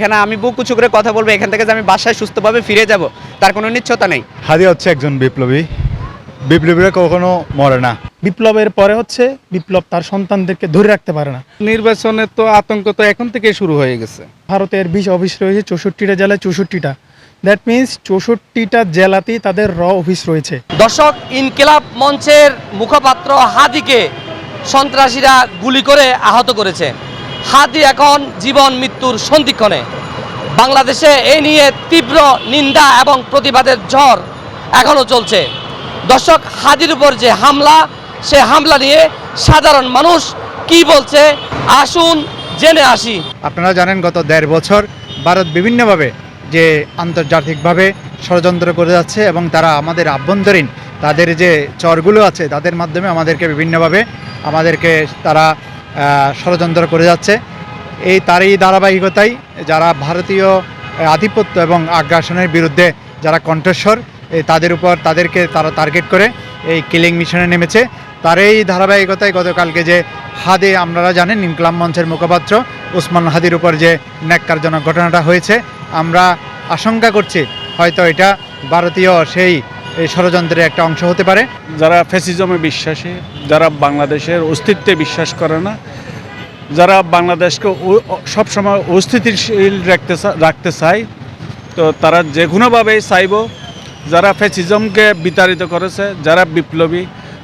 এখানে আমি বুক উঁচু করে কথা বলব এখান থেকে যে আমি বাসায় সুস্থভাবে ফিরে যাব তার কোনো নিশ্চয়তা নেই। হাদি হচ্ছে একজন বিপ্লবী। বিপ্লবীরা কখনো মরে না। বিপ্লবের পরে হচ্ছে বিপ্লব তার সন্তানদেরকে ধরে রাখতে পারে না। নির্বাচনের তো আতঙ্ক তো এখন থেকে শুরু হয়ে গেছে। ভারতের বিশ অফিস রয়েছে চৌষট্টিটা জেলায় চৌষট্টিটা। দ্যাট মিন্স চৌষট্টিটা জেলাতেই তাদের র অফিস রয়েছে। দর্শক ইনকিলাব মঞ্চের মুখপাত্র হাদিকে সন্ত্রাসীরা গুলি করে আহত করেছে। হাদি এখন জীবন মৃত্যুর সন্ধিক্ষণে। বাংলাদেশে এই নিয়ে তীব্র নিন্দা এবং প্রতিবাদের ঝড় এখনও চলছে। দর্শক হাদির উপর যে হামলা, সে হামলা নিয়ে সাধারণ মানুষ কি বলছে, আসুন জেনে আসি। আপনারা জানেন, গত দেড় বছর ভারত বিভিন্নভাবে যে আন্তর্জাতিকভাবে ষড়যন্ত্র করে যাচ্ছে এবং তারা আমাদের আভ্যন্তরীণ, তাদের যে চরগুলো আছে, তাদের মাধ্যমে আমাদেরকে বিভিন্নভাবে, আমাদেরকে তারা ষড়যন্ত্র করে যাচ্ছে। এই তারই ধারাবাহিকতায় যারা ভারতীয় আধিপত্য এবং আগ্রাসনের বিরুদ্ধে যারা কণ্ঠস্বর, এই তাদের উপর তাদেরকে তারা টার্গেট করে এই কিলিং মিশনে নেমেছে। তার এই ধারাবাহিকতায় গতকালকে যে হাদে আপনারা জানেন ইনকলাম মঞ্চের মুখপাত্র উসমান হাদির উপর যে ন্যাক্কারজনক ঘটনাটা হয়েছে, আমরা আশঙ্কা করছি হয়তো এটা ভারতীয় সেই এই ষড়যন্ত্রের একটা অংশ হতে পারে। যারা ফ্যাসিজমে বিশ্বাসী, যারা বাংলাদেশের অস্তিত্বে বিশ্বাস করে না, যারা বাংলাদেশকে সবসময় অস্থিতিশীল রাখতে রাখতে চায়, তো তারা যে কোনোভাবেই চাইব, যারা ফ্যাসিজমকে বিতাড়িত করেছে, যারা বিপ্লবী,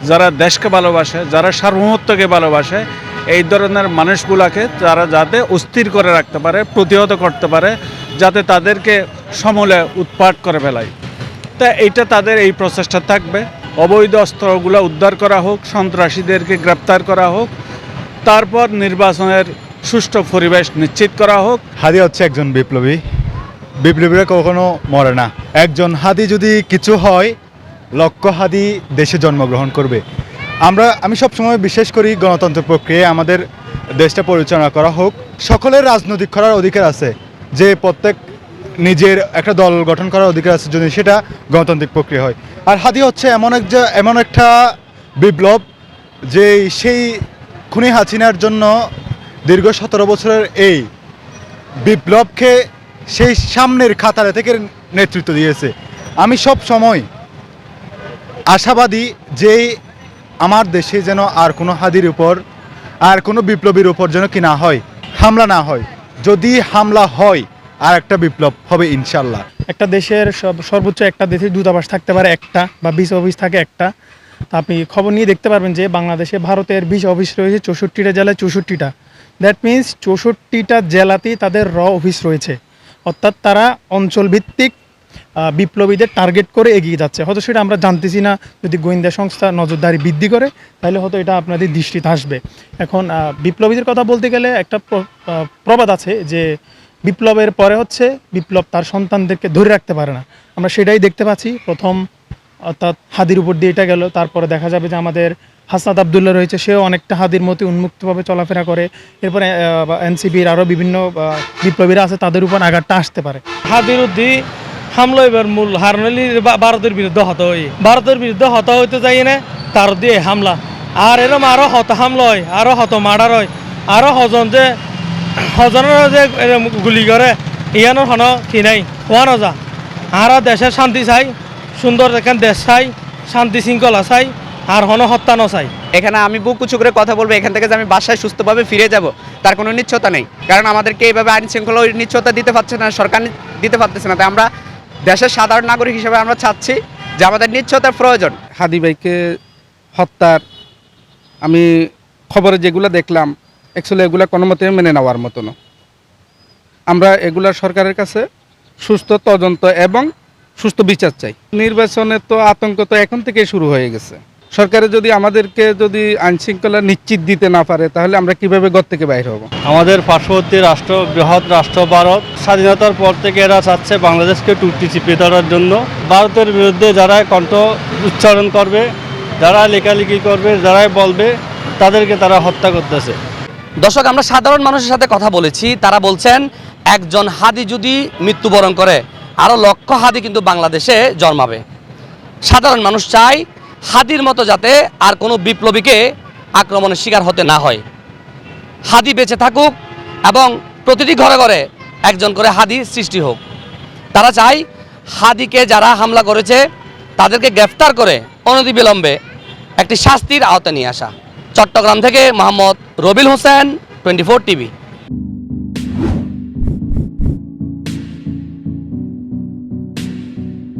যারা দেশকে ভালোবাসে, যারা সার্বভৌমত্বকে ভালোবাসে, এই ধরনের মানুষগুলাকে তারা যাতে অস্থির করে রাখতে পারে, প্রতিহত করতে পারে, যাতে তাদেরকে সমূলে উৎপাট করে ফেলায়। তা এইটা তাদের এই প্রচেষ্টা থাকবে। অবৈধ অস্ত্রগুলো উদ্ধার করা হোক, সন্ত্রাসীদেরকে গ্রেপ্তার করা হোক, তারপর নির্বাচনের সুষ্ঠু পরিবেশ নিশ্চিত করা হোক। হাদি হচ্ছে একজন বিপ্লবী। বিপ্লবীরা কখনো মরে না। একজন হাদি যদি কিছু হয়, লক্ষ হাদি দেশে জন্মগ্রহণ করবে। আমরা, আমি সবসময় বিশ্বাস করি গণতন্ত্র প্রক্রিয়ায় আমাদের দেশটা পরিচালনা করা হোক। সকলের রাজনৈতিক করার অধিকার আছে। যে প্রত্যেক নিজের একটা দল গঠন করার অধিকার আছে যদি সেটা গণতান্ত্রিক প্রক্রিয়া হয়। আর হাদি হচ্ছে এমন এক এমন একটা বিপ্লব যে সেই খুনি হাসিনার জন্য দীর্ঘ সতেরো বছরের এই বিপ্লবকে সেই সামনের খাতারে থেকে নেতৃত্ব দিয়েছে। আমি সব সময় আশাবাদী যে আমার দেশে যেন আর কোনো হাদির উপর, আর কোনো বিপ্লবীর উপর যেন কি না হয়, হামলা না হয়। যদি হামলা হয় আর একটা বিপ্লব হবে ইনশাল্লাহ। একটা দেশের সর্বোচ্চ একটা দেশের দূতাবাস থাকতে পারে একটা বা বিশ অফিস থাকে একটা। আপনি খবর নিয়ে দেখতে পারবেন যে বাংলাদেশে ভারতের বিশ অফিস রয়েছে, চৌষট্টিটা জেলায় চৌষট্টিটা। দ্যাট মিন্স চৌষট্টিটা জেলাতেই তাদের র অফিস রয়েছে। অর্থাৎ তারা অঞ্চলভিত্তিক বিপ্লবীদের টার্গেট করে এগিয়ে যাচ্ছে। হয়তো সেটা আমরা জানতেছি না, যদি গোয়েন্দা সংস্থা নজরদারি বৃদ্ধি করে, তাহলে হয়তো এটা আপনাদের দৃষ্টিতে আসবে। এখন বিপ্লবীদের কথা বলতে গেলে একটা প্রবাদ আছে যে বিপ্লবের পরে হচ্ছে বিপ্লব তার সন্তানদেরকে ধরে রাখতে পারে না। আমরা সেটাই দেখতে পাচ্ছি। প্রথম অর্থাৎ হাদির উপর দিয়ে এটা গেল। তারপরে দেখা যাবে যে আমাদের হাসনাত আবদুল্লাহ রয়েছে, সেও অনেকটা হাদির মতো উন্মুক্তভাবে চলাফেরা করে। এরপরে এনসিপির আরও বিভিন্ন বিপ্লবীরা আছে, তাদের উপর আঘাতটা আসতে পারে। হাদির উদ্দি হামলা এবার মূল হারনালি ভারতের বিরুদ্ধে হত হই। ভারতের বিরুদ্ধে হত হইতে যাই না, তার দিয়ে হামলা। আর এরম আরও হত হামলা হয়, আরও হত মার্ডার হয় আরও হজন যে হজনের যে গুলি করে ইয়ানোর হন কি নাই? ওয়ান যা আর দেশের শান্তি চাই সুন্দর এখান দেশ চাই শান্তি শৃঙ্খলা চাই আর হন হত্যা নচাই। এখানে আমি বুক উঁচু করে কথা বলব এখান থেকে যে আমি বাসায় সুস্থভাবে ফিরে যাব তার কোনো নিশ্চয়তা নেই। কারণ আমাদেরকে এইভাবে আইন শৃঙ্খলা ওই নিশ্চয়তা দিতে পারছে না সরকার দিতে পারতেছে না। তাই আমরা দেশের সাধারণ নাগরিক হিসেবে আমরা চাচ্ছি যে আমাদের নিশ্চয়তার প্রয়োজন। হাদি ভাইকে হত্যার আমি খবরে যেগুলো দেখলাম অ্যাকচুয়ালি এগুলো কোনো মতে মেনে নেওয়ার মতো না। আমরা এগুলা সরকারের কাছে সুস্থ তদন্ত এবং সুস্থ বিচার চাই। নির্বাচনের তো আতঙ্ক তো এখন থেকে শুরু হয়ে গেছে। সরকারে যদি আমাদেরকে যদি আইনশৃঙ্খলা নিশ্চিত দিতে না পারে, তাহলে আমরা কীভাবে ঘর থেকে বাইর হব? আমাদের পার্শ্ববর্তী রাষ্ট্র, বৃহৎ রাষ্ট্র ভারত, স্বাধীনতার পর থেকে এরা চাচ্ছে বাংলাদেশকে টুটি চিপিয়ে ধরার জন্য। ভারতের বিরুদ্ধে যারা কণ্ঠ উচ্চারণ করবে, যারা লেখালেখি করবে, যারাই বলবে, তাদেরকে তারা হত্যা করতেছে। দর্শক, আমরা সাধারণ মানুষের সাথে কথা বলেছি। তারা বলছেন, একজন হাদি যদি মৃত্যুবরণ করে আরও লক্ষ হাদি কিন্তু বাংলাদেশে জন্মাবে। সাধারণ মানুষ চায় হাদির মতো যাতে আর কোনো বিপ্লবীকে আক্রমণের শিকার হতে না হয়। হাদি বেঁচে থাকুক এবং প্রতিটি ঘরে ঘরে একজন করে হাদি সৃষ্টি হোক। তারা চায় হাদিকে যারা হামলা করেছে, তাদেরকে গ্রেফতার করে অনতিবিলম্বে একটি শাস্তির আওতা নিয়ে আসা। চট্টগ্রাম থেকে মোহাম্মদ রবিল হোসেন টোয়েন্টি টিভি।